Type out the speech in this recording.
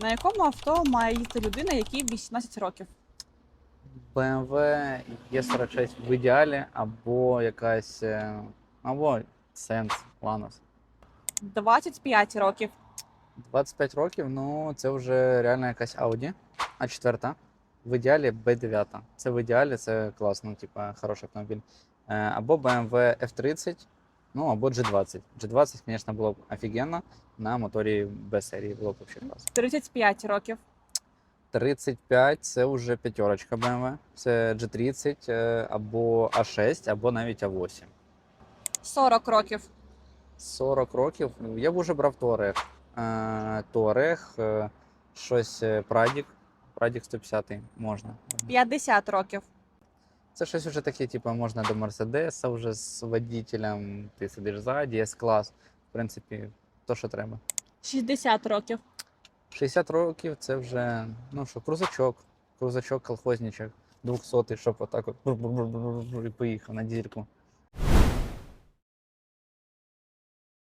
На якому авто має їздити людина, якій 18 років? BMW Е46 в ідеалі, або якась. е, Або Сенс, Ланос. 25 років. 25 років, ну це вже реально якась Audi. А четверта. В ідеалі B9. Це в ідеалі, це класно, типа хороший автомобіль. Е, Або BMW F30, ну або G20. G20, звісно, було б офігенно. На моторі B серії було б взагалі класно. 35 років. 35 це вже п'ятерочка BMW. Це G30 е, або A6, або навіть A8. 40 років. 40 років. Я б уже брав Touareg. Е, е, щось е, Pradік. Pradік 150 можна. 50 років. Це щось вже таке, типу, можна до Мерседеса вже з водителем, ти сидиш ззаді, С-клас. В принципі, то, що треба. 60 років. 60 років це вже, ну що, крузачок, крузачок, колхозничок, 200 щоб отак от і поїхав на дізельку.